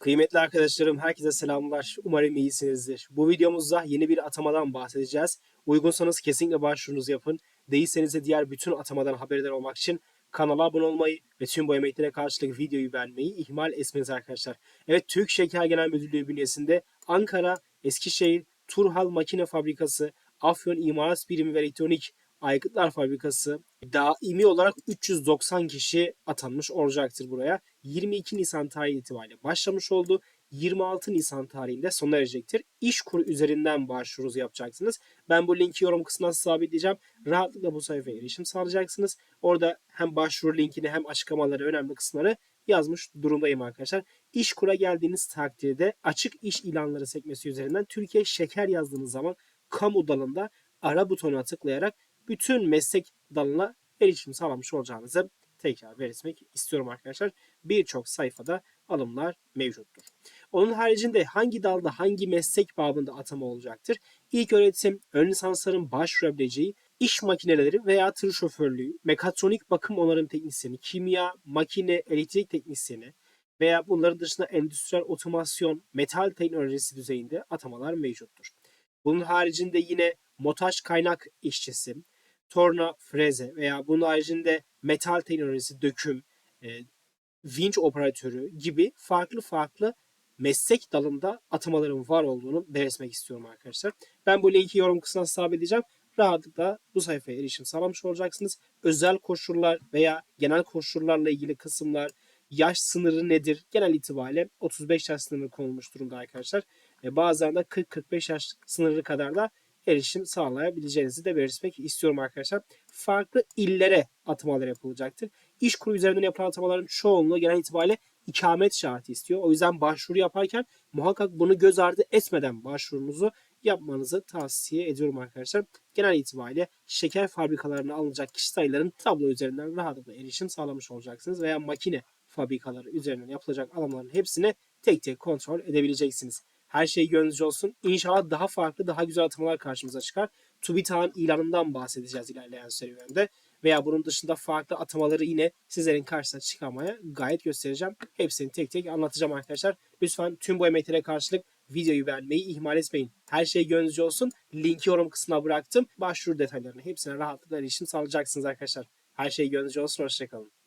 Kıymetli arkadaşlarım, herkese selamlar. Umarım iyisinizdir. Bu videomuzda yeni bir atamadan bahsedeceğiz. Uygunsanız kesinlikle başvurunuzu yapın. Değilseniz de diğer bütün atamadan haberdar olmak için kanala abone olmayı ve tüm bu emeklere karşılık videoyu beğenmeyi ihmal etmeniz arkadaşlar. Evet, Türk Şeker Genel Müdürlüğü bünyesinde Ankara, Eskişehir, Turhal Makine Fabrikası, Afyon İmalat Birimi ve Elektronik Aygıtlar Fabrikası daimi olarak 390 kişi atanmış olacaktır buraya. 22 Nisan tarihi itibariyle başlamış oldu. 26 Nisan tarihinde sona erecektir. İş kuru üzerinden başvurunuzu yapacaksınız. Ben bu linki yorum kısmına sabitleyeceğim. Rahatlıkla bu sayfaya erişim sağlayacaksınız. Orada hem başvuru linkini hem açıklamaları önemli kısımları yazmış durumdayım arkadaşlar. İş kura geldiğiniz takdirde açık iş ilanları sekmesi üzerinden Türkiye şeker yazdığınız zaman kamu dalında ara butonuna tıklayarak bütün meslek dalına erişim sağlamış olacağınızı tekrar belirtmek istiyorum arkadaşlar. Birçok sayfada alımlar mevcuttur. Onun haricinde hangi dalda hangi meslek babında atama olacaktır? İlk öğretim, ön lisansların başvurabileceği iş makineleri veya tır şoförlüğü, mekatronik bakım onarım teknisyeni, kimya, makine, elektrik teknisyeni veya bunların dışında endüstriyel otomasyon, metal teknolojisi düzeyinde atamalar mevcuttur. Bunun haricinde yine montaj kaynak işçisi, torna, freze veya bunun haricinde metal teknolojisi, döküm, e, vinç operatörü gibi farklı farklı meslek dalında atamaların var olduğunu belirtmek istiyorum arkadaşlar. Ben bu linki yorum kısmına sabitleyeceğim. Rahatlıkla bu sayfaya erişim sağlamış olacaksınız. Özel koşullar veya genel koşullarla ilgili kısımlar, yaş sınırı nedir? Genel itibariyle 35 yaş sınırı konulmuş durumda arkadaşlar. E, bazen de 40-45 yaş sınırı kadar da erişim sağlayabileceğinizi de belirtmek istiyorum arkadaşlar. Farklı illere atamalar yapılacaktır. İş kuru üzerinden yapılan atamaların çoğunluğu genel itibariyle ikamet şartı istiyor. O yüzden başvuru yaparken muhakkak bunu göz ardı etmeden başvurunuzu yapmanızı tavsiye ediyorum arkadaşlar. Genel itibariyle şeker fabrikalarına alınacak kişi sayıların tablo üzerinden rahatlıkla erişim sağlamış olacaksınız veya makine fabrikaları üzerinden yapılacak alımların hepsini tek tek kontrol edebileceksiniz. Her şey gönlünüzce olsun. İnşallah daha farklı, daha güzel atamalar karşımıza çıkar. TÜBİTAK'ın ilanından bahsedeceğiz ilerleyen serüvende. Veya bunun dışında farklı atamaları yine sizlerin karşısına çıkarmaya gayet göstereceğim. Hepsini tek tek anlatacağım arkadaşlar. Lütfen tüm bu emeklere karşılık videoyu beğenmeyi ihmal etmeyin. Her şey gönlünüzce olsun. Linki yorum kısmına bıraktım. Başvuru detaylarını hepsine rahatlıkla erişim sağlayacaksınız arkadaşlar. Her şey gönlünüzce olsun. Hoşçakalın.